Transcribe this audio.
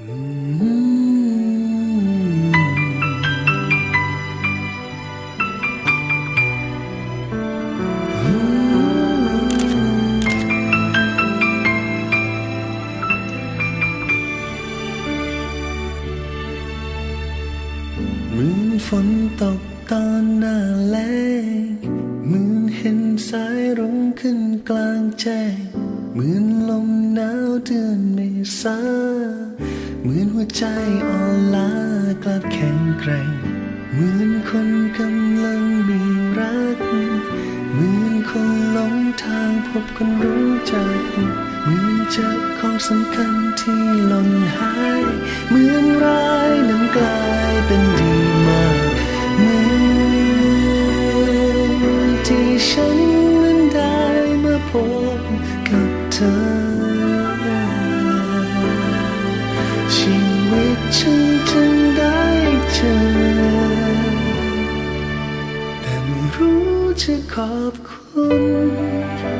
มือนฝนตกตอนนาแล้งเหมือนเห็นสายรุ้งขึ้นกลางแจเหมือนลมหนาวเดือนเมษา เหมือนหัวใจอ่อนล้ากลับแข็งแกร่ง เหมือนคนกำลังมีรัก เหมือนคนหลงทางพบคนรู้จัก เหมือนเจอของสำคัญที่หล่นหาย เหมือน ฉันจึงได้เจอ แต่ไม่รู้จะขอบคุณ